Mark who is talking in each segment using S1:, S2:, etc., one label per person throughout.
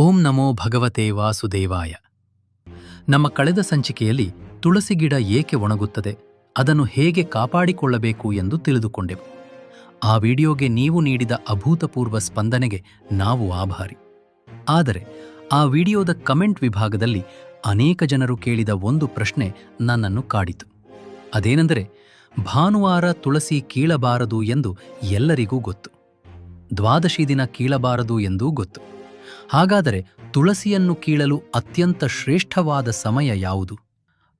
S1: ಓಂ ನಮೋ ಭಗವತೆ ವಾಸುದೇವಾಯ. ನಮ್ಮ ಕಳೆದ ಸಂಚಿಕೆಯಲ್ಲಿ ತುಳಸಿ ಗಿಡ ಏಕೆ ಒಣಗುತ್ತದೆ, ಅದನ್ನು ಹೇಗೆ ಕಾಪಾಡಿಕೊಳ್ಳಬೇಕು ಎಂದು ತಿಳಿದುಕೊಂಡೆವು. ಆ ವಿಡಿಯೋಗೆ ನೀವು ನೀಡಿದ ಅಭೂತಪೂರ್ವ ಸ್ಪಂದನೆಗೆ ನಾವು ಆಭಾರಿ. ಆದರೆ, ಆ ವಿಡಿಯೋದ ಕಮೆಂಟ್ ವಿಭಾಗದಲ್ಲಿ ಅನೇಕ ಜನರು ಕೇಳಿದ ಒಂದು ಪ್ರಶ್ನೆ ನನ್ನನ್ನು ಕಾಡಿತು. ಅದೇನೆಂದರೆ, ಭಾನುವಾರ ತುಳಸಿ ಕೀಳಬಾರದು ಎಂದು ಎಲ್ಲರಿಗೂ ಗೊತ್ತು. ದ್ವಾದಶಿ ದಿನ ಕೀಳಬಾರದು ಎಂದೂ ಗೊತ್ತು. ಹಾಗಾದರೆ ತುಳಸಿಯನ್ನು ಕೀಳಲು ಅತ್ಯಂತ ಶ್ರೇಷ್ಠವಾದ ಸಮಯ ಯಾವುದು?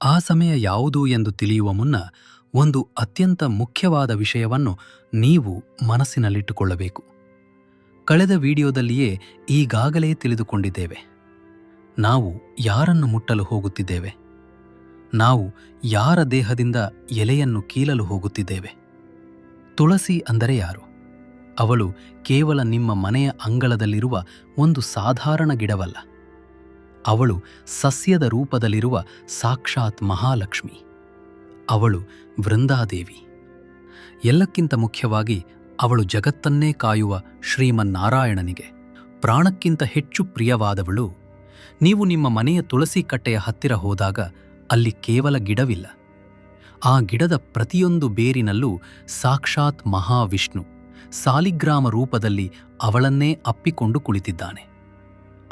S1: ಆ ಸಮಯ ಯಾವುದು ಎಂದು ತಿಳಿಯುವ ಮುನ್ನ ಒಂದು ಅತ್ಯಂತ ಮುಖ್ಯವಾದ ವಿಷಯವನ್ನು ನೀವು ಮನಸ್ಸಿನಲ್ಲಿಟ್ಟುಕೊಳ್ಳಬೇಕು. ಕಳೆದ ವಿಡಿಯೋದಲ್ಲಿಯೇ ಈಗಾಗಲೇ ತಿಳಿದುಕೊಂಡಿದ್ದೇವೆ. ನಾವು ಯಾರನ್ನು ಮುಟ್ಟಲು ಹೋಗುತ್ತಿದ್ದೇವೆ? ನಾವು ಯಾರ ದೇಹದಿಂದ ಎಲೆಯನ್ನು ಕೀಳಲು ಹೋಗುತ್ತಿದ್ದೇವೆ? ತುಳಸಿ ಅಂದರೆ ಯಾರು? ಅವಳು ಕೇವಲ ನಿಮ್ಮ ಮನೆಯ ಅಂಗಳದಲ್ಲಿರುವ ಒಂದು ಸಾಧಾರಣ ಗಿಡವಲ್ಲ. ಅವಳು ಸಸ್ಯದ ರೂಪದಲ್ಲಿರುವ ಸಾಕ್ಷಾತ್ ಮಹಾಲಕ್ಷ್ಮಿ. ಅವಳು ವೃಂದಾದೇವಿ. ಎಲ್ಲಕ್ಕಿಂತ ಮುಖ್ಯವಾಗಿ ಅವಳು ಜಗತ್ತನ್ನೇ ಕಾಯುವ ಶ್ರೀಮನ್ನಾರಾಯಣನಿಗೆ. ಪ್ರಾಣಕ್ಕಿಂತ ಹೆಚ್ಚು ಪ್ರಿಯವಾದವಳು. ನೀವು ನಿಮ್ಮ ಮನೆಯ ತುಳಸಿ ಕಟ್ಟೆಯ ಹತ್ತಿರ ಹೋದಾಗ ಅಲ್ಲಿ ಕೇವಲ ಗಿಡವಿಲ್ಲ. ಆ ಗಿಡದ ಪ್ರತಿಯೊಂದು ಬೇರಿನಲ್ಲೂ ಸಾಕ್ಷಾತ್ ಮಹಾವಿಷ್ಣು. ಸಾಲಿಗ್ರಾಮ ರೂಪದಲ್ಲಿ ಅವಳನ್ನೇ ಅಪ್ಪಿಕೊಂಡು ಕುಳಿತಿದ್ದಾನೆ.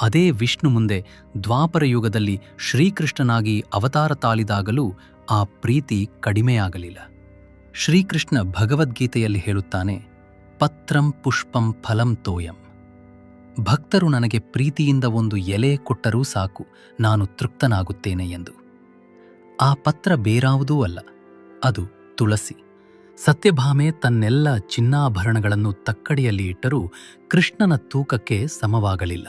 S1: ಅದೇ ವಿಷ್ಣು ಮುಂದೆ ದ್ವಾಪರ ಯುಗದಲ್ಲಿ ಶ್ರೀಕೃಷ್ಣನಾಗಿ ಅವತಾರ ತಾಳಿದಾಗಲೂ ಆ ಪ್ರೀತಿ ಕಡಿಮೆಯಾಗಲಿಲ್ಲ. ಶ್ರೀಕೃಷ್ಣ ಭಗವದ್ಗೀತೆಯಲ್ಲಿ ಹೇಳುತ್ತಾನೆ, ಪತ್ರಂ ಪುಷ್ಪಂ ಫಲಂ ತೋಯಂ. ಭಕ್ತರು ನನಗೆ ಪ್ರೀತಿಯಿಂದ ಒಂದು ಎಲೆ ಕೊಟ್ಟರೂ ಸಾಕು, ನಾನು ತೃಪ್ತನಾಗುತ್ತೇನೆ ಎಂದು. ಆ ಪತ್ರ ಬೇರಾವುದೂ ಅಲ್ಲ, ಅದು ತುಳಸಿ. ಸತ್ಯಭಾಮೆ ತನ್ನೆಲ್ಲ ಚಿನ್ನಾಭರಣಗಳನ್ನು ತಕ್ಕಡಿಯಲ್ಲಿ ಇಟ್ಟರೂ ಕೃಷ್ಣನ ತೂಕಕ್ಕೆ ಸಮವಾಗಲಿಲ್ಲ.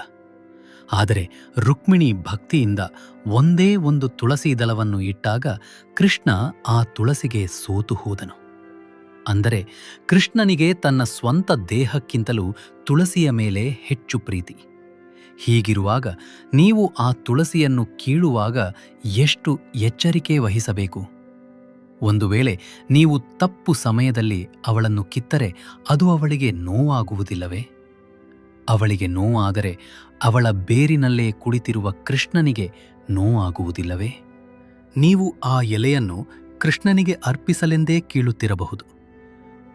S1: ಆದರೆ ರುಕ್ಮಿಣಿ ಭಕ್ತಿಯಿಂದ ಒಂದೇ ಒಂದು ತುಳಸಿ ದಳವನ್ನು ಇಟ್ಟಾಗ ಕೃಷ್ಣ ಆ ತುಳಸಿಗೆ ಸೋತು ಹೋದನು. ಅಂದರೆ ಕೃಷ್ಣನಿಗೆ ತನ್ನ ಸ್ವಂತ ದೇಹಕ್ಕಿಂತಲೂ ತುಳಸಿಯ ಮೇಲೆ ಹೆಚ್ಚು ಪ್ರೀತಿ. ಹೀಗಿರುವಾಗ ನೀವು ಆ ತುಳಸಿಯನ್ನು ಕೀಳುವಾಗ ಎಷ್ಟು ಎಚ್ಚರಿಕೆ ವಹಿಸಬೇಕು? ಒಂದು ವೇಳೆ ನೀವು ತಪ್ಪು ಸಮಯದಲ್ಲಿ ಅವಳನ್ನು ಕಿತ್ತರೆ ಅದು ಅವಳಿಗೆ ನೋವಾಗುವುದಿಲ್ಲವೇ? ಅವಳಿಗೆ ನೋವಾದರೆ ಅವಳ ಬೇರಿನಲ್ಲೇ ಕುಳಿತಿರುವ ಕೃಷ್ಣನಿಗೆ ನೋವಾಗುವುದಿಲ್ಲವೇ? ನೀವು ಆ ಎಲೆಯನ್ನು ಕೃಷ್ಣನಿಗೆ ಅರ್ಪಿಸಲೆಂದೇ ಕೀಳುತ್ತಿರಬಹುದು.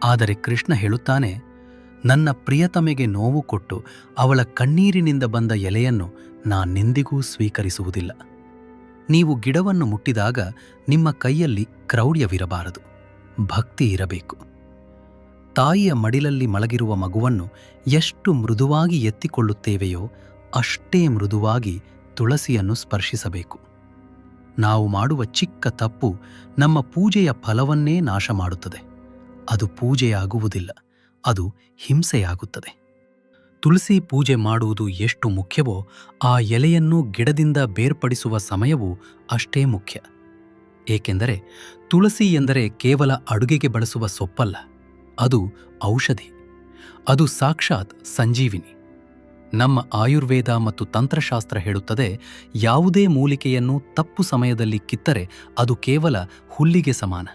S1: ಆದರೆ ಕೃಷ್ಣ ಹೇಳುತ್ತಾನೆ, ನನ್ನ ಪ್ರಿಯತಮೆಗೆ ನೋವು ಕೊಟ್ಟು ಅವಳ ಕಣ್ಣೀರಿನಿಂದ ಬಂದ ಎಲೆಯನ್ನು ನಾನೆಂದಿಗೂ ಸ್ವೀಕರಿಸುವುದಿಲ್ಲ. ನೀವು ಗಿಡವನ್ನು ಮುಟ್ಟಿದಾಗ ನಿಮ್ಮ ಕೈಯಲ್ಲಿ ಕ್ರೌಢ್ಯವಿರಬಾರದು ಭಕ್ತಿ ಇರಬೇಕು. ತಾಯಿಯ ಮಡಿಲಲ್ಲಿ ಮಲಗಿರುವ ಮಗುವನ್ನು ಎಷ್ಟು ಮೃದುವಾಗಿ ಎತ್ತಿಕೊಳ್ಳುತ್ತೇವೆಯೋ ಅಷ್ಟೇ ಮೃದುವಾಗಿ ತುಳಸಿಯನ್ನು ಸ್ಪರ್ಶಿಸಬೇಕು. ನಾವು ಮಾಡುವ ಚಿಕ್ಕ ತಪ್ಪು ನಮ್ಮ ಪೂಜೆಯ ಫಲವನ್ನೇ ನಾಶ ಮಾಡುತ್ತದೆ ಅದು ಪೂಜೆಯಾಗುವುದಿಲ್ಲ, ಅದು ಹಿಂಸೆಯಾಗುತ್ತದೆ. ತುಳಸಿ ಪೂಜೆ ಮಾಡುವುದು ಎಷ್ಟು ಮುಖ್ಯವೋ ಆ ಎಲೆಯನ್ನು ಗಿಡದಿಂದ ಬೇರ್ಪಡಿಸುವ ಸಮಯವೂ ಅಷ್ಟೇ ಮುಖ್ಯ. ಏಕೆಂದರೆ ತುಳಸಿ ಎಂದರೆ ಕೇವಲ ಅಡುಗೆಗೆ ಬಳಸುವ ಸೊಪ್ಪಲ್ಲ, ಅದು ಔಷಧಿ. ಅದು ಸಾಕ್ಷಾತ್ ಸಂಜೀವಿನಿ. ನಮ್ಮ ಆಯುರ್ವೇದ ಮತ್ತು ತಂತ್ರಶಾಸ್ತ್ರ ಹೇಳುತ್ತದೆ, ಯಾವುದೇ ಮೂಲಿಕೆಯನ್ನು ತಪ್ಪು ಸಮಯದಲ್ಲಿ ಕಿತ್ತರೆ ಅದು ಕೇವಲ ಹುಲ್ಲಿಗೆ ಸಮಾನ.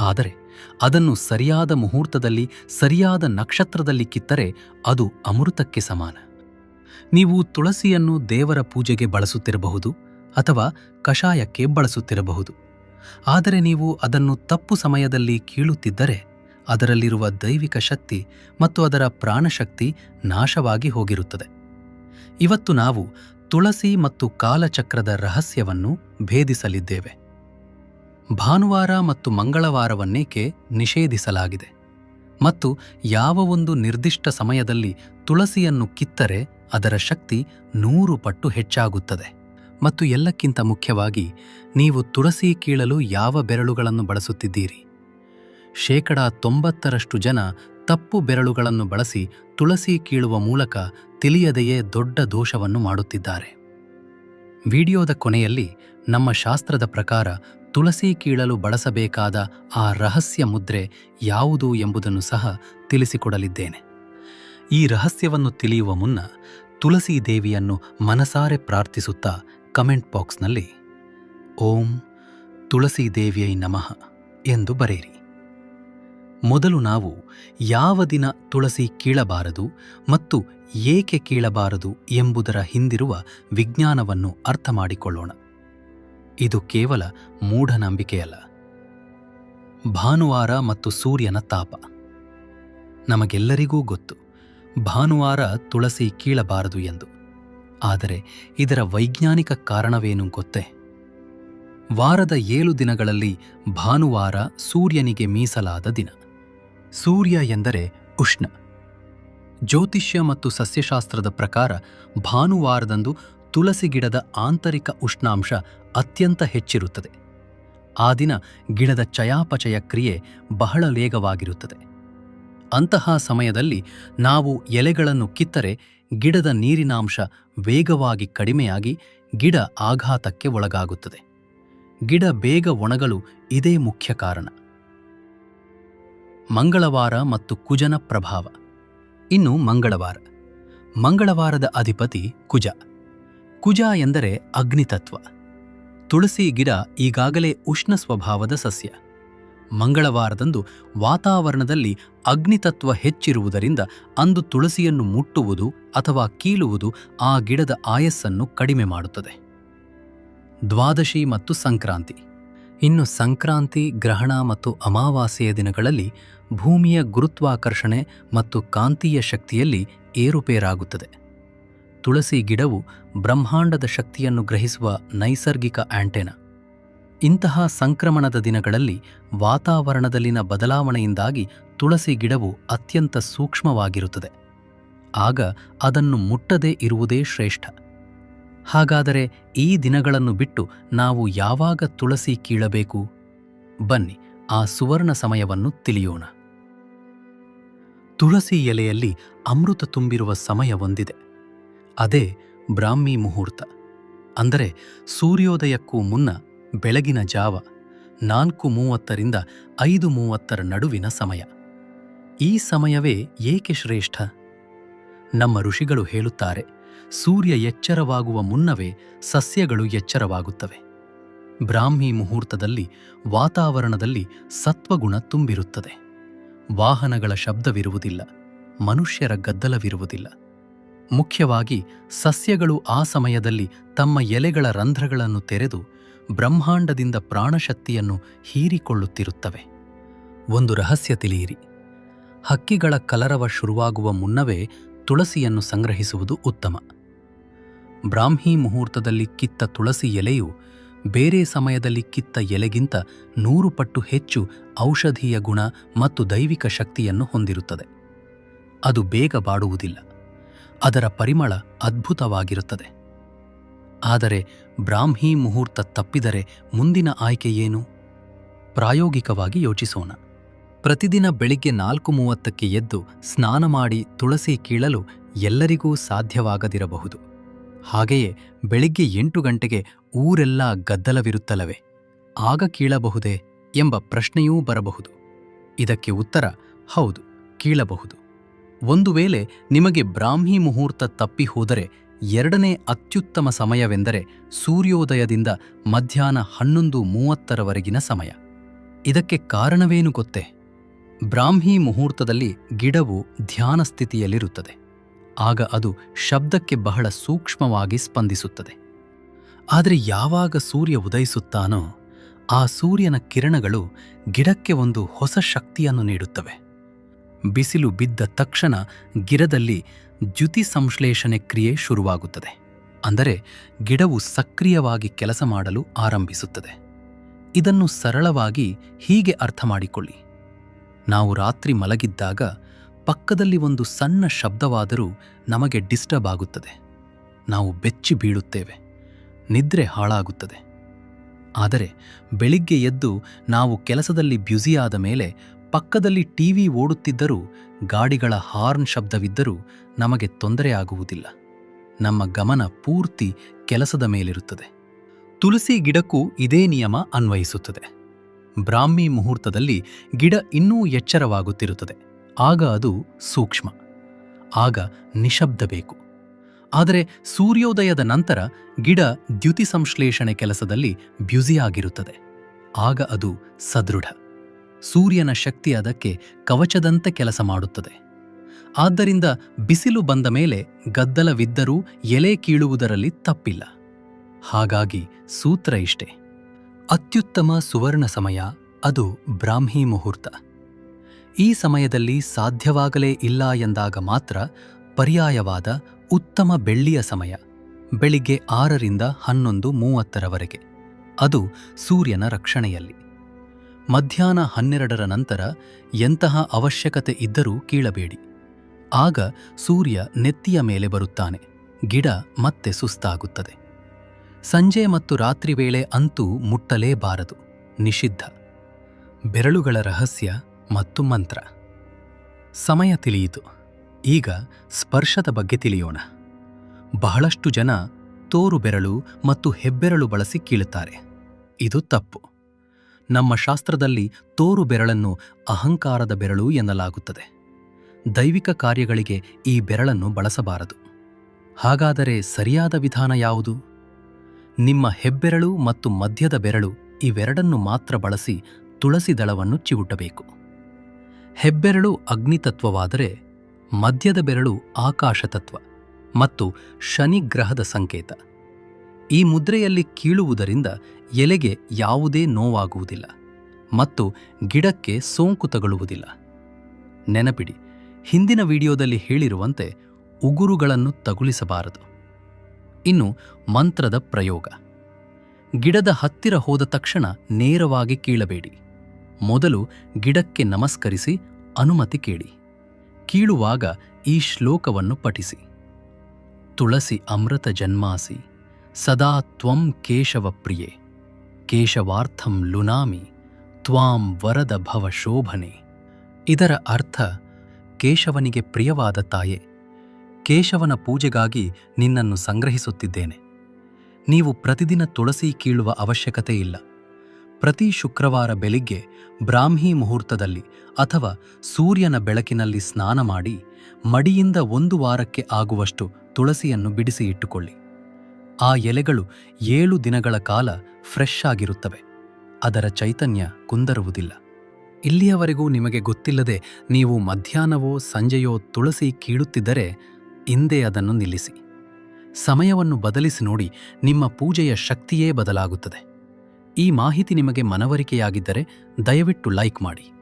S1: ಆದರೆ ಅದನ್ನು ಸರಿಯಾದ ಮುಹೂರ್ತದಲ್ಲಿ, ಸರಿಯಾದ ನಕ್ಷತ್ರದಲ್ಲಿ ಕಿತ್ತರೆ ಅದು ಅಮೃತಕ್ಕೆ ಸಮಾನ. ನೀವು ತುಳಸಿಯನ್ನು ದೇವರ ಪೂಜೆಗೆ ಬಳಸುತ್ತಿರಬಹುದು ಅಥವಾ ಕಷಾಯಕ್ಕೆ ಬಳಸುತ್ತಿರಬಹುದು. ಆದರೆ ನೀವು ಅದನ್ನು ತಪ್ಪು ಸಮಯದಲ್ಲಿ ಕೀಳುತ್ತಿದ್ದರೆ ಅದರಲ್ಲಿರುವ ದೈವಿಕ ಶಕ್ತಿ ಮತ್ತು ಅದರ ಪ್ರಾಣಶಕ್ತಿ ನಾಶವಾಗಿ ಹೋಗಿರುತ್ತದೆ. ಇವತ್ತು ನಾವು ತುಳಸಿ ಮತ್ತು ಕಾಲಚಕ್ರದ ರಹಸ್ಯವನ್ನು ಭೇದಿಸಲಿದ್ದೇವೆ. ಭಾನುವಾರ ಮತ್ತು ಮಂಗಳವಾರವನ್ನೇಕೆ ನಿಷೇಧಿಸಲಾಗಿದೆ. ಮತ್ತು ಯಾವ ಒಂದು ನಿರ್ದಿಷ್ಟ ಸಮಯದಲ್ಲಿ ತುಳಸಿಯನ್ನು ಕಿತ್ತರೆ ಅದರ ಶಕ್ತಿ ನೂರು ಪಟ್ಟು ಹೆಚ್ಚಾಗುತ್ತದೆ. ಮತ್ತು ಎಲ್ಲಕ್ಕಿಂತ ಮುಖ್ಯವಾಗಿ ನೀವು ತುಳಸಿ ಕೀಳಲು ಯಾವ ಬೆರಳುಗಳನ್ನು ಬಳಸುತ್ತಿದ್ದೀರಿ? ಶೇಕಡ ತೊಂಬತ್ತರಷ್ಟು ಜನ ತಪ್ಪು ಬೆರಳುಗಳನ್ನು ಬಳಸಿ ತುಳಸಿ ಕೀಳುವ ಮೂಲಕ ತಿಳಿಯದೆಯೇ ದೊಡ್ಡ ದೋಷವನ್ನು ಮಾಡುತ್ತಿದ್ದಾರೆ. ವಿಡಿಯೋದ ಕೊನೆಯಲ್ಲಿ ನಮ್ಮ ಶಾಸ್ತ್ರದ ಪ್ರಕಾರ ತುಳಸಿ ಕೀಳಲು ಬಳಸಬೇಕಾದ ಆ ರಹಸ್ಯ ಮುದ್ರೆ ಯಾವುದು ಎಂಬುದನ್ನು ಸಹ ತಿಳಿಸಿಕೊಡಲಿದ್ದೇನೆ. ಈ ರಹಸ್ಯವನ್ನು ತಿಳಿಯುವ ಮುನ್ನ ತುಳಸಿ ದೇವಿಯನ್ನು ಮನಸಾರೆ ಪ್ರಾರ್ಥಿಸುತ್ತಾ ಕಮೆಂಟ್ ಬಾಕ್ಸ್ನಲ್ಲಿ, ಓಂ ತುಳಸಿ ದೇವಿಯೈ ನಮಃ ಎಂದು ಬರೆಯಿರಿ. ಮೊದಲು ನಾವು ಯಾವ ದಿನ ತುಳಸಿ ಕೀಳಬಾರದು ಮತ್ತು ಏಕೆ ಕೀಳಬಾರದು ಎಂಬುದರ ಹಿಂದಿರುವ ವಿಜ್ಞಾನವನ್ನು ಅರ್ಥ ಮಾಡಿಕೊಳ್ಳೋಣ ಇದು ಕೇವಲ ಮೂಢನಂಬಿಕೆಯಲ್ಲ. ಭಾನುವಾರ ಮತ್ತು ಸೂರ್ಯನ ತಾಪ. ನಮಗೆಲ್ಲರಿಗೂ ಗೊತ್ತು, ಭಾನುವಾರ ತುಳಸಿ ಕೀಳಬಾರದು ಎಂದು. ಆದರೆ ಇದರ ವೈಜ್ಞಾನಿಕ ಕಾರಣವೇನು ಗೊತ್ತೇ? ವಾರದ ಏಳು ದಿನಗಳಲ್ಲಿ ಭಾನುವಾರ ಸೂರ್ಯನಿಗೆ ಮೀಸಲಾದ ದಿನ. ಸೂರ್ಯ ಎಂದರೆ ಉಷ್ಣ. ಜ್ಯೋತಿಷ್ಯ ಮತ್ತು ಸಸ್ಯಶಾಸ್ತ್ರದ ಪ್ರಕಾರ ಭಾನುವಾರದಂದು ತುಳಸಿ ಗಿಡದ ಆಂತರಿಕ ಉಷ್ಣಾಂಶ ಅತ್ಯಂತ ಹೆಚ್ಚಿರುತ್ತದೆ. ಆ ದಿನ ಗಿಡದ ಚಯಾಪಚಯ ಕ್ರಿಯೆ ಬಹಳ ವೇಗವಾಗಿರುತ್ತದೆ. ಅಂತಹ ಸಮಯದಲ್ಲಿ ನಾವು ಎಲೆಗಳನ್ನು ಕಿತ್ತರೆ ಗಿಡದ ನೀರಿನಾಂಶ ವೇಗವಾಗಿ ಕಡಿಮೆಯಾಗಿ ಗಿಡ ಆಘಾತಕ್ಕೆ ಒಳಗಾಗುತ್ತದೆ. ಗಿಡ ಬೇಗ ಒಣಗಲು ಇದೇ ಮುಖ್ಯ ಕಾರಣ. ಮಂಗಳವಾರ ಮತ್ತು ಕುಜನ ಪ್ರಭಾವ. ಇನ್ನು ಮಂಗಳವಾರ. ಮಂಗಳವಾರದ ಅಧಿಪತಿ ಕುಜ. ಕುಜ ಎಂದರೆ ಅಗ್ನಿತತ್ವ. ತುಳಸಿ ಗಿಡ ಈಗಾಗಲೇ ಉಷ್ಣ ಸ್ವಭಾವದ ಸಸ್ಯ. ಮಂಗಳವಾರದಂದು ವಾತಾವರಣದಲ್ಲಿ ಅಗ್ನಿತತ್ವ ಹೆಚ್ಚಿರುವುದರಿಂದ ಅಂದು ತುಳಸಿಯನ್ನು ಮುಟ್ಟುವುದು ಅಥವಾ ಕೀಳುವುದು ಆ ಗಿಡದ ಆಯಸ್ಸನ್ನು ಕಡಿಮೆ ಮಾಡುತ್ತದೆ. ದ್ವಾದಶಿ ಮತ್ತು ಸಂಕ್ರಾಂತಿ. ಇನ್ನು ಸಂಕ್ರಾಂತಿ, ಗ್ರಹಣ ಮತ್ತು ಅಮಾವಾಸ್ಯೆಯ ದಿನಗಳಲ್ಲಿ ಭೂಮಿಯ ಗುರುತ್ವಾಕರ್ಷಣೆ ಮತ್ತು ಕಾಂತೀಯ ಶಕ್ತಿಯಲ್ಲಿ ಏರುಪೇರಾಗುತ್ತದೆ. ತುಳಸಿ ಗಿಡವು ಬ್ರಹ್ಮಾಂಡದ ಶಕ್ತಿಯನ್ನು ಗ್ರಹಿಸುವ ನೈಸರ್ಗಿಕ ಆಂಟೆನ. ಇಂತಹ ಸಂಕ್ರಮಣದ ದಿನಗಳಲ್ಲಿ ವಾತಾವರಣದಲ್ಲಿನ ಬದಲಾವಣೆಯಿಂದಾಗಿ ತುಳಸಿ ಗಿಡವು ಅತ್ಯಂತ ಸೂಕ್ಷ್ಮವಾಗಿರುತ್ತದೆ. ಆಗ ಅದನ್ನು ಮುಟ್ಟದೇ ಇರುವುದೇ ಶ್ರೇಷ್ಠ. ಹಾಗಾದರೆ ಈ ದಿನಗಳನ್ನು ಬಿಟ್ಟು ನಾವು ಯಾವಾಗ ತುಳಸಿ ಕೀಳಬೇಕು? ಬನ್ನಿ, ಆ ಸುವರ್ಣ ಸಮಯವನ್ನು ತಿಳಿಯೋಣ. ತುಳಸಿ ಎಲೆಯಲ್ಲಿ ಅಮೃತ ತುಂಬಿರುವ ಸಮಯವೊಂದಿದೆ ಅದೇ ಬ್ರಾಹ್ಮಿ ಮುಹೂರ್ತ. ಅಂದರೆ ಸೂರ್ಯೋದಯಕ್ಕೂ ಮುನ್ನ ಬೆಳಗಿನ ಜಾವ ನಾಲ್ಕು ಮೂವತ್ತರಿಂದ ಐದು ಮೂವತ್ತರ ನಡುವಿನ ಸಮಯ. ಈ ಸಮಯವೇ ಏಕೆ ಶ್ರೇಷ್ಠ? ನಮ್ಮ ಋಷಿಗಳು ಹೇಳುತ್ತಾರೆ, ಸೂರ್ಯ ಎಚ್ಚರವಾಗುವ ಮುನ್ನವೇ ಸಸ್ಯಗಳು ಎಚ್ಚರವಾಗುತ್ತವೆ. ಬ್ರಾಹ್ಮಿ ಮುಹೂರ್ತದಲ್ಲಿ ವಾತಾವರಣದಲ್ಲಿ ಸತ್ವಗುಣ ತುಂಬಿರುತ್ತದೆ. ವಾಹನಗಳ ಶಬ್ದವಿರುವುದಿಲ್ಲ, ಮನುಷ್ಯರ ಗದ್ದಲವಿರುವುದಿಲ್ಲ. ಮುಖ್ಯವಾಗಿ ಸಸ್ಯಗಳು ಆ ಸಮಯದಲ್ಲಿ ತಮ್ಮ ಎಲೆಗಳ ರಂಧ್ರಗಳನ್ನು ತೆರೆದು ಬ್ರಹ್ಮಾಂಡದಿಂದ ಪ್ರಾಣಶಕ್ತಿಯನ್ನು ಹೀರಿಕೊಳ್ಳುತ್ತಿರುತ್ತವೆ. ಒಂದು ರಹಸ್ಯ ತಿಳಿಯಿರಿ. ಹಕ್ಕಿಗಳ ಕಲರವ ಶುರುವಾಗುವ ಮುನ್ನವೇ ತುಳಸಿಯನ್ನು ಸಂಗ್ರಹಿಸುವುದು ಉತ್ತಮ. ಬ್ರಾಹ್ಮಿ ಮುಹೂರ್ತದಲ್ಲಿ ಕಿತ್ತ ತುಳಸಿ ಎಲೆಯು ಬೇರೆ ಸಮಯದಲ್ಲಿ ಕಿತ್ತ ಎಲೆಗಿಂತ ನೂರು ಪಟ್ಟು ಹೆಚ್ಚು ಔಷಧೀಯ ಗುಣ ಮತ್ತು ದೈವಿಕ ಶಕ್ತಿಯನ್ನು ಹೊಂದಿರುತ್ತದೆ. ಅದು ಬೇಗ ಬಾಡುವುದಿಲ್ಲ. ಅದರ ಪರಿಮಳ ಅದ್ಭುತವಾಗಿರುತ್ತದೆ. ಆದರೆ ಬ್ರಾಹ್ಮಿ ಮುಹೂರ್ತ ತಪ್ಪಿದರೆ ಮುಂದಿನ ಆಯ್ಕೆ ಏನು? ಪ್ರಾಯೋಗಿಕವಾಗಿ ಯೋಚಿಸೋಣ. ಪ್ರತಿದಿನ ಬೆಳಿಗ್ಗೆ ನಾಲ್ಕು ಮೂವತ್ತಕ್ಕೆ ಎದ್ದು ಸ್ನಾನ ಮಾಡಿ ತುಳಸಿ ಕೀಳಲು ಎಲ್ಲರಿಗೂ ಸಾಧ್ಯವಾಗದಿರಬಹುದು. ಹಾಗೆಯೇ ಬೆಳಿಗ್ಗೆ ಎಂಟು ಗಂಟೆಗೆ ಊರೆಲ್ಲ ಗದ್ದಲವಿರುತ್ತಲವೇ? ಆಗ ಕೀಳಬಹುದೇ ಎಂಬ ಪ್ರಶ್ನೆಯೂ ಬರಬಹುದು. ಇದಕ್ಕೆ ಉತ್ತರ ಹೌದು, ಕೀಳಬಹುದು. ಒಂದು ವೇಳೆ ನಿಮಗೆ ಬ್ರಾಹ್ಮಿ ಮುಹೂರ್ತ ತಪ್ಪಿ ಹೋದರೆ ಎರಡನೇ ಅತ್ಯುತ್ತಮ ಸಮಯವೆಂದರೆ ಸೂರ್ಯೋದಯದಿಂದ ಮಧ್ಯಾಹ್ನ ಹನ್ನೊಂದು ಮೂವತ್ತರವರೆಗಿನ ಸಮಯ. ಇದಕ್ಕೆ ಕಾರಣವೇನು ಗೊತ್ತೇ? ಬ್ರಾಹ್ಮಿ ಮುಹೂರ್ತದಲ್ಲಿ ಗಿಡವು ಧ್ಯಾನ ಸ್ಥಿತಿಯಲ್ಲಿರುತ್ತದೆ. ಆಗ ಅದು ಶಬ್ದಕ್ಕೆ ಬಹಳ ಸೂಕ್ಷ್ಮವಾಗಿ ಸ್ಪಂದಿಸುತ್ತದೆ. ಆದರೆ ಯಾವಾಗ ಸೂರ್ಯ ಉದಯಿಸುತ್ತಾನೋ ಆ ಸೂರ್ಯನ ಕಿರಣಗಳು ಗಿಡಕ್ಕೆ ಒಂದು ಹೊಸ ಶಕ್ತಿಯನ್ನು ನೀಡುತ್ತವೆ. ಬಿಸಿಲು ಬಿದ್ದ ತಕ್ಷಣ ಗಿಡದಲ್ಲಿ ದ್ಯುತಿ ಸಂಶ್ಲೇಷಣೆ ಕ್ರಿಯೆ ಶುರುವಾಗುತ್ತದೆ. ಅಂದರೆ ಗಿಡವು ಸಕ್ರಿಯವಾಗಿ ಕೆಲಸ ಮಾಡಲು ಆರಂಭಿಸುತ್ತದೆ. ಇದನ್ನು ಸರಳವಾಗಿ ಹೀಗೆ ಅರ್ಥ ಮಾಡಿಕೊಳ್ಳಿ. ನಾವು ರಾತ್ರಿ ಮಲಗಿದ್ದಾಗ ಪಕ್ಕದಲ್ಲಿ ಒಂದು ಸಣ್ಣ ಶಬ್ದವಾದರೂ ನಮಗೆ ಡಿಸ್ಟರ್ಬ್ ಆಗುತ್ತದೆ. ನಾವು ಬೆಚ್ಚಿ ಬೀಳುತ್ತೇವೆ. ನಿದ್ರೆ ಹಾಳಾಗುತ್ತದೆ. ಆದರೆ ಬೆಳಿಗ್ಗೆ ಎದ್ದು ನಾವು ಕೆಲಸದಲ್ಲಿ ಬ್ಯುಸಿಯಾದ ಮೇಲೆ ಪಕ್ಕದಲ್ಲಿ ಟಿವಿ ಓಡುತ್ತಿದ್ದರೂ ಗಾಡಿಗಳ ಹಾರ್ನ್ ಶಬ್ದವಿದ್ದರೂ ನಮಗೆ ತೊಂದರೆ ಆಗುವುದಿಲ್ಲ ನಮ್ಮ ಗಮನ ಪೂರ್ತಿ ಕೆಲಸದ ಮೇಲಿರುತ್ತದೆ. ತುಳಸಿ ಗಿಡಕ್ಕೂ ಇದೇ ನಿಯಮ ಅನ್ವಯಿಸುತ್ತದೆ. ಬ್ರಾಹ್ಮಿ ಮುಹೂರ್ತದಲ್ಲಿ ಗಿಡ ಇನ್ನೂ ಎಚ್ಚರವಾಗುತ್ತಿರುತ್ತದೆ. ಆಗ ಅದು ಸೂಕ್ಷ್ಮ. ಆಗ ನಿಶಬ್ದ ಬೇಕು. ಆದರೆ ಸೂರ್ಯೋದಯದ ನಂತರ ಗಿಡ ದ್ಯುತಿ ಸಂಶ್ಲೇಷಣೆ ಕೆಲಸದಲ್ಲಿ ಬ್ಯುಸಿಯಾಗಿರುತ್ತದೆ. ಆಗ ಅದು ಸದೃಢ. ಸೂರ್ಯನ ಶಕ್ತಿ ಅದಕ್ಕೆ ಕವಚದಂತೆ ಕೆಲಸ ಮಾಡುತ್ತದೆ. ಆದ್ದರಿಂದ ಬಿಸಿಲು ಬಂದ ಮೇಲೆ ಗದ್ದಲವಿದ್ದರೂ ಎಲೆ ಕೀಳುವುದರಲ್ಲಿ ತಪ್ಪಿಲ್ಲ. ಹಾಗಾಗಿ ಸೂತ್ರ ಇಷ್ಟೆ. ಅತ್ಯುತ್ತಮ ಸುವರ್ಣ ಸಮಯ ಅದು ಬ್ರಾಹ್ಮಿ ಮುಹೂರ್ತ. ಈ ಸಮಯದಲ್ಲಿ ಸಾಧ್ಯವಾಗಲೇ ಇಲ್ಲ ಎಂದಾಗ ಮಾತ್ರ ಪರ್ಯಾಯವಾದ ಉತ್ತಮ ಬೆಳ್ಳಿಯ ಸಮಯ, ಬೆಳಿಗ್ಗೆ ಆರರಿಂದ ಹನ್ನೊಂದು ಮೂವತ್ತರವರೆಗೆ. ಅದು ಸೂರ್ಯನ ರಕ್ಷಣೆಯಲ್ಲಿ. ಮಧ್ಯಾಹ್ನ ಹನ್ನೆರಡರ ನಂತರ ಎಂತಹ ಅವಶ್ಯಕತೆ ಇದ್ದರೂ ಕೀಳಬೇಡಿ. ಆಗ ಸೂರ್ಯ ನೆತ್ತಿಯ ಮೇಲೆ ಬರುತ್ತಾನೆ, ಗಿಡ ಮತ್ತೆ ಸುಸ್ತಾಗುತ್ತದೆ. ಸಂಜೆ ಮತ್ತು ರಾತ್ರಿ ವೇಳೆ ಅಂತೂ ಮುಟ್ಟಲೇಬಾರದು, ನಿಷಿದ್ಧ. ಬೆರಳುಗಳ ರಹಸ್ಯ ಮತ್ತು ಮಂತ್ರ. ಸಮಯ ತಿಳಿಯಿತು, ಈಗ ಸ್ಪರ್ಶದ ಬಗ್ಗೆ ತಿಳಿಯೋಣ. ಬಹಳಷ್ಟು ಜನ ತೋರು ಬೆರಳು ಮತ್ತು ಹೆಬ್ಬೆರಳು ಬಳಸಿ ಕೀಳುತ್ತಾರೆ. ಇದು ತಪ್ಪು. ನಮ್ಮ ಶಾಸ್ತ್ರದಲ್ಲಿ ತೋರು ಬೆರಳನ್ನು ಅಹಂಕಾರದ ಬೆರಳು ಎನ್ನಲಾಗುತ್ತದೆ. ದೈವಿಕ ಕಾರ್ಯಗಳಿಗೆ ಈ ಬೆರಳನ್ನು ಬಳಸಬಾರದು. ಹಾಗಾದರೆ ಸರಿಯಾದ ವಿಧಾನ ಯಾವುದು? ನಿಮ್ಮ ಹೆಬ್ಬೆರಳು ಮತ್ತು ಮಧ್ಯದ ಬೆರಳು ಇವೆರಡನ್ನು ಮಾತ್ರ ಬಳಸಿ ತುಳಸಿ ದಳವನ್ನು ಚಿವುಟಬೇಕು. ಹೆಬ್ಬೆರಳು ಅಗ್ನಿತತ್ವವಾದರೆ ಮಧ್ಯದ ಬೆರಳು ಆಕಾಶತತ್ವ ಮತ್ತು ಶನಿಗ್ರಹದ ಸಂಕೇತ. ಈ ಮುದ್ರೆಯಲ್ಲಿ ಕೀಳುವುದರಿಂದ ಎಲೆಗೆ ಯಾವುದೇ ನೋವಾಗುವುದಿಲ್ಲ ಮತ್ತು ಗಿಡಕ್ಕೆ ಸೋಂಕು ತಗುಲುವುದಿಲ್ಲ. ನೆನಪಿಡಿ, ಹಿಂದಿನ ವಿಡಿಯೋದಲ್ಲಿ ಹೇಳಿರುವಂತೆ ಉಗುರುಗಳನ್ನು ತಗುಲಿಸಬಾರದು. ಇನ್ನು ಮಂತ್ರದ ಪ್ರಯೋಗ. ಗಿಡದ ಹತ್ತಿರ ಹೋದ ತಕ್ಷಣ ನೇರವಾಗಿ ಕೀಳಬೇಡಿ. ಮೊದಲು ಗಿಡಕ್ಕೆ ನಮಸ್ಕರಿಸಿ, ಅನುಮತಿ ಕೇಳಿ. ಕೀಳುವಾಗ ಈ ಶ್ಲೋಕವನ್ನು ಪಠಿಸಿ. ತುಳಸಿ ಅಮೃತ ಜನ್ಮಾಸಿ. ಸದಾ ತ್ವಂ ಕೇಶವ ಪ್ರಿಯೆ, ಕೇಶವಾರ್ಥಂ ಲುನಾಮಿ, ತ್ವಾಂ ವರದ ಭವ ಶೋಭನೆ. ಇದರ ಅರ್ಥ, ಕೇಶವನಿಗೆ ಪ್ರಿಯವಾದ ತಾಯೆ, ಕೇಶವನ ಪೂಜೆಗಾಗಿ ನಿನ್ನನ್ನು ಸಂಗ್ರಹಿಸುತ್ತಿದ್ದೇನೆ. ನೀವು ಪ್ರತಿದಿನ ತುಳಸಿ ಕೀಳುವ ಅವಶ್ಯಕತೆ ಇಲ್ಲ. ಪ್ರತಿ ಶುಕ್ರವಾರ ಬೆಳಿಗ್ಗೆ ಬ್ರಾಹ್ಮಿ ಮುಹೂರ್ತದಲ್ಲಿ ಅಥವಾ ಸೂರ್ಯನ ಬೆಳಕಿನಲ್ಲಿ ಸ್ನಾನ ಮಾಡಿ ಮಡಿಯಿಂದ ಒಂದು ವಾರಕ್ಕೆ ಆಗುವಷ್ಟು ತುಳಸಿಯನ್ನು ಬಿಡಿಸಿ ಇಟ್ಟುಕೊಳ್ಳಿ. ಆ ಎಲೆಗಳು ಏಳು ದಿನಗಳ ಕಾಲ ಫ್ರೆಶ್ ಆಗಿರುತ್ತವೆ. ಅದರ ಚೈತನ್ಯ ಕುಂದರುವುದಿಲ್ಲ. ಇಲ್ಲಿಯವರೆಗೂ ನಿಮಗೆ ಗೊತ್ತಿಲ್ಲದೆ ನೀವು ಮಧ್ಯಾಹ್ನವೋ ಸಂಜೆಯೋ ತುಳಸಿ ಕೀಳುತ್ತಿದ್ದರೆ ಹಿಂದೆ ಅದನ್ನು ನಿಲ್ಲಿಸಿ. ಸಮಯವನ್ನು ಬದಲಿಸಿ ನೋಡಿ, ನಿಮ್ಮ ಪೂಜೆಯ ಶಕ್ತಿಯೇ ಬದಲಾಗುತ್ತದೆ. ಈ ಮಾಹಿತಿ ನಿಮಗೆ ಮನವರಿಕೆಯಾಗಿದ್ದರೆ ದಯವಿಟ್ಟು ಲೈಕ್ ಮಾಡಿ.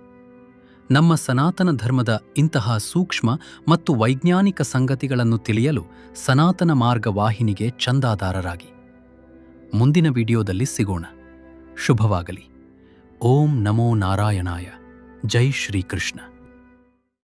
S1: ನಮ್ಮ ಸನಾತನ ಧರ್ಮದ ಇಂತಹ ಸೂಕ್ಷ್ಮ ಮತ್ತು ವೈಜ್ಞಾನಿಕ ಸಂಗತಿಗಳನ್ನು ತಿಳಿಯಲು ಸನಾತನ ಮಾರ್ಗ ವಾಹಿನಿಗೆ ಚಂದಾದಾರರಾಗಿ. ಮುಂದಿನ ವಿಡಿಯೋದಲ್ಲಿ ಸಿಗೋಣ. ಶುಭವಾಗಲಿ. ಓಂ ನಮೋ ನಾರಾಯಣಾಯ. ಜೈ ಶ್ರೀಕೃಷ್ಣ.